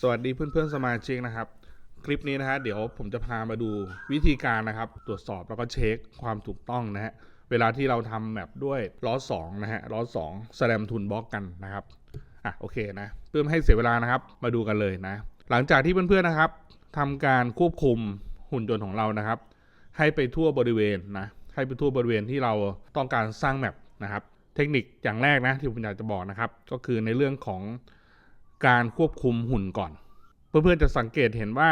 สวัสดีเพื่อนๆสมาชิกนะครับ คลิปนี้นะฮะเดี๋ยวผมจะพามาดูวิธีการนะครับ ตรวจสอบแล้วก็เช็คความถูกต้องนะฮะเวลาที่เราทำแมปด้วยล้อ2นะฮะล้อ2แสลมทุนบล็อกกันนะครับอะโอเคนะเพื่อไม่ให้เสียเวลานะครับมาดูกันเลยนะ หลังจากที่เพื่อนๆนะครับทำการควบคุมหุ่นยนต์ของเรานะครับ ให้ไปทั่วบริเวณนะให้ไปทั่วบริเวณที่เราต้องการสร้างแมปนะครับ เทคนิคอย่างแรกนะที่ผมอยากจะบอกนะครับ ก็คือในเรื่องของ การควบคุมหุ่นก่อน เพื่อนๆจะสังเกตเห็นว่า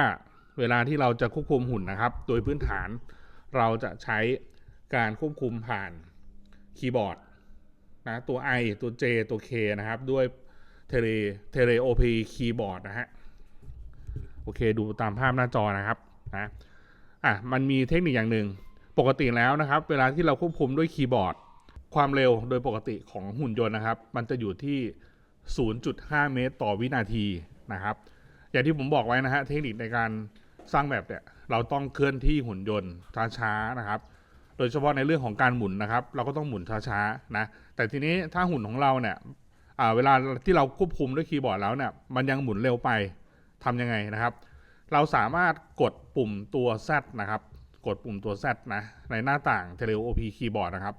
เวลาที่เราจะควบคุมหุ่นนะครับ โดยพื้นฐานเราจะใช้การควบคุมผ่านคีย์บอร์ดนะตัว I ตัว J ตัว K นะครับ ด้วยเทเลเทเลโอพีคีย์บอร์ดนะฮะ โอเค ดูตามภาพหน้าจอนะครับนะอะ มันมีเทคนิคอย่างหนึ่ง ปกติแล้วนะครับ เวลาที่เราควบคุมด้วยคีย์บอร์ด ความเร็วโดยปกติของหุ่นยนต์นะครับ มันจะอยู่ที่ 0.5 เมตรต่อวินาทีนะครับ อย่างที่ผมบอกไว้นะฮะเทคนิคในการสร้างแบบเนี่ยเราต้องเคลื่อนที่หุ่นยนต์ช้าๆนะครับ โดยเฉพาะในเรื่องของการหมุนนะครับ เราก็ต้องหมุนช้าๆนะแต่ทีนี้ถ้าหุ่นของเราเนี่ยเวลาที่เราควบคุมด้วยคีย์บอร์ดแล้วเนี่ยมันยังหมุนเร็วไปทำยังไงนะครับ เราสามารถกดปุ่มตัว Z นะครับ กดปุ่มตัว Z นะในหน้าต่าง Tele OP คีย์บอร์ดนะครับ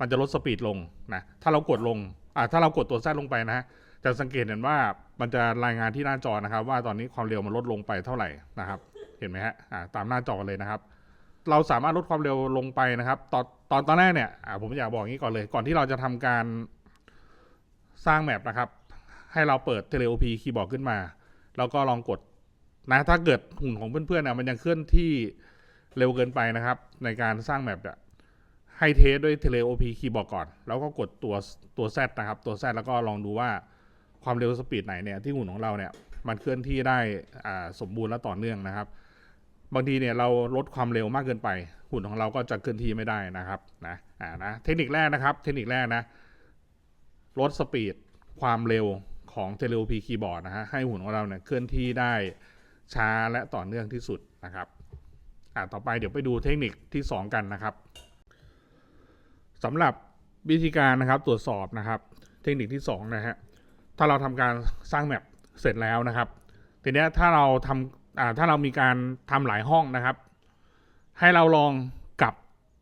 มันจะลดสปีดลงนะถ้าเรากดลงอ่าถ้าเรากดตัว Z ลงไปนะฮะ จะสังเกตเห็นว่ามันจะรายงานที่หน้าจอนะครับ ว่าตอนนี้ความเร็วมันลดลงไปเท่าไหร่นะครับ เห็นไหมฮะอ่าตามหน้าจอเลยนะครับ เราสามารถลดความเร็วลงไปนะครับ ตอนตอนตอนแรกเนี่ยอ่าผมอยากบอกอย่างนี้ก่อนเลย ก่อนที่เราจะทำการสร้างแมปนะครับ ให้เราเปิด Teleop คีย์บอร์ดขึ้นมา แล้วก็ลองกดนะถ้าเกิดหุ่นของเพื่อนๆเนี่ยมันยังเคลื่อนที่เร็วเกินไปนะครับ ในการสร้างแมปเนี่ยให้เทสด้วย Teleop คีย์บอร์ดก่อน แล้วก็กดตัวตัว Z นะครับ ตัว Z แล้วก็ลองดูว่า ความเร็วสปีดไหนเนี่ยที่หุ่นของเราเนี่ยมันเคลื่อนที่ได้อ่าสมบูรณ์และต่อเนื่องนะครับ บางทีเนี่ยเราลดความเร็วมากเกินไป หุ่นของเราก็จะเคลื่อนที่ไม่ได้นะครับนะอ่านะเทคนิคแรกนะครับ เทคนิคแรกนะลดสปีดความเร็วของ t e l e o p คีย์บอร์ดนะฮะให้หุ่นของเราเนี่ยเคลื่อนที่ได้ช้าและต่อเนื่องที่สุดนะครับอ่าต่อไปเดี๋ยวไปดูเทคนิคที่ 2 กันนะครับสำหรับวิธีการนะครับตรวจสอบนะครับ เทคนิคที่2นะฮะ ถ้าเราทำการสร้างแมปเสร็จแล้วนะครับ ทีนี้ถ้าเราทำถ้าเรามีการทำหลายห้องนะครับ ให้เราลองกลับ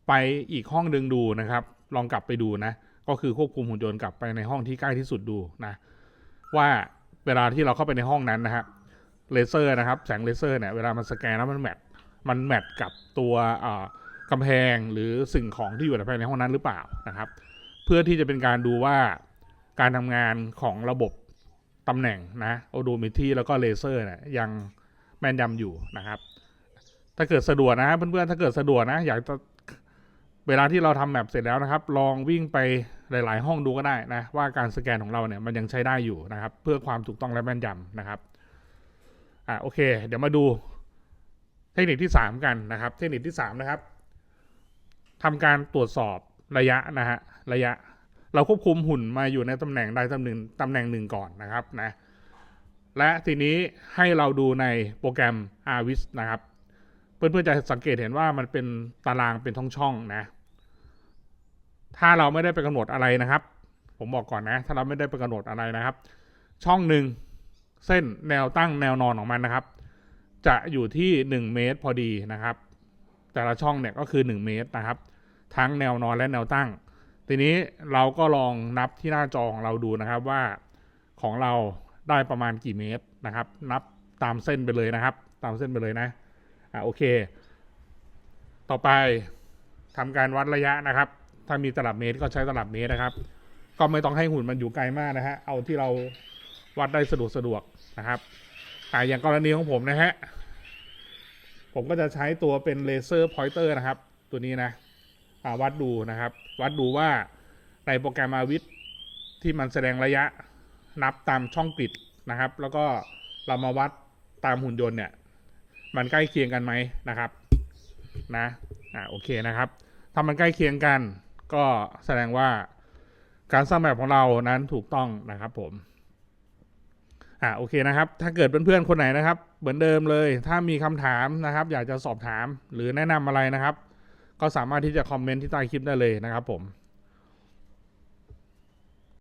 ไปอีกห้องหนึ่งดูนะครับ ลองกลับไปดูนะ ก็คือควบคุมหุ่นยนต์กลับไปในห้องที่ใกล้ที่สุดดูนะ ว่าเวลาที่เราเข้าไปในห้องนั้นนะฮะเลเซอร์นะครับ แสงเลเซอร์เนี่ยเวลามันสแกนแล้วมันแมทมันแมทกับตัวอ่ากำแพงหรือสิ่งของที่อยู่ภายในห้องนั้นหรือเปล่านะครับ เพื่อที่จะเป็นการดูว่า การทำงานของระบบตำแหน่งนะโอโดมิทีแล้วก็เลเซอร์เนี่ยยังแม่นยำอยู่นะครับ ถ้าเกิดสะดวกนะเพื่อนๆถ้าเกิดสะดวกนะ อยากจะเวลาที่เราทำแมปเสร็จแล้วนะครับ ลองวิ่งไปหลาย ๆ ห้องดูก็ได้นะว่าการสแกนของเราเนี่ยมันยังใช้ได้อยู่นะครับ เพื่อความถูกต้องและแม่นยำนะครับอะโอเค เดี๋ยวมาดูเทคนิคที่ 3 กันนะครับ เทคนิคที่ 3 นะครับทำการตรวจสอบระยะนะฮะระยะ เราควบคุมหุ่นมาอยู่ในตำแหน่งใดตำแหน่งตำแหน่งหนึ่งก่อนนะครับนะและทีนี้ให้เราดูในโปรแกรม Arvis นะครับ เพื่อนๆจะสังเกตเห็นว่ามันเป็นตารางเป็นช่องๆนะ ถ้าเราไม่ได้ไปกำหนดอะไรนะครับ ผมบอกก่อนนะ ถ้าเราไม่ได้ไปกำหนดอะไรนะครับ ช่องหนึ่งเส้นแนวตั้งแนวนอนของมันนะครับ จะอยู่ที่ 1 เมตรพอดีนะครับ แต่ละช่องเนี่ยก็คือ 1 เมตรนะครับ ทั้งแนวนอนและแนวตั้ง ทีนี้เราก็ลองนับที่หน้าจอของเราดูนะครับว่าของเราได้ประมาณกี่เมตรนะครับ นับตามเส้นไปเลยนะครับ ตามเส้นไปเลยนะอะโอเค ต่อไปทำการวัดระยะนะครับ ถ้ามีตลับเมตรก็ใช้ตลับเมตรนะครับ ก็ไม่ต้องให้หุ่นมันอยู่ไกลมากนะฮะเอาที่เราวัดได้สะดวกสะดวกนะครับอ่าอย่างกรณีของผมนะฮะผมก็จะใช้ตัวเป็นเลเซอร์พอยเตอร์นะครับ ตัวนี้นะ วัดดูนะครับ วัดดูว่าในโปรแกรมอาวิทที่มันแสดงระยะนับตามช่องกริดนะครับ แล้วก็เรามาวัดตามหุ่นยนต์เนี่ย มันใกล้เคียงกันไหมนะครับนะอ่าโอเคนะครับ ถ้ามันใกล้เคียงกัน ก็แสดงว่าการสร้างแบบของเรานั้นถูกต้องนะครับผมอ่าโอเคนะครับ ถ้าเกิดเพื่อนๆคนไหนนะครับ เหมือนเดิมเลย ถ้ามีคำถามนะครับ อยากจะสอบถามหรือแนะนำอะไรนะครับ ก็สามารถที่จะคอมเมนต์ที่ใต้คลิปได้เลยนะครับผม